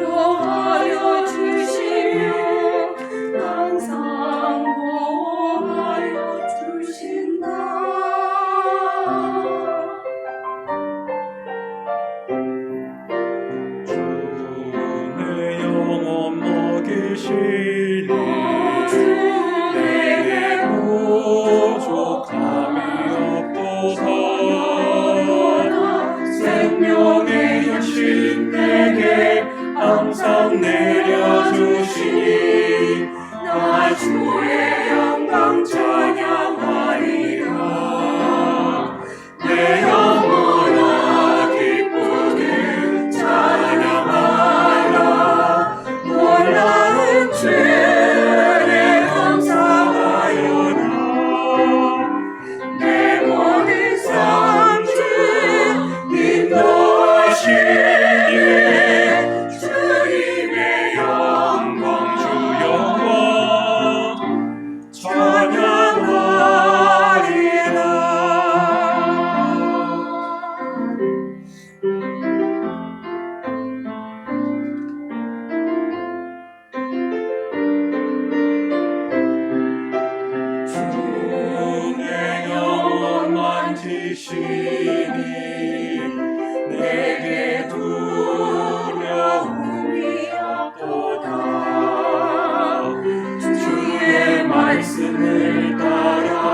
주 영원하게 시 항상 내려주시니 나 주의 영광 찬양하리라. 내 영혼아 기쁘게 찬양하라. 놀라운 주를 감사하여라. 내 모든 삶주 인도하시니 내게 두려움이 없도다. 주의 말씀을 따라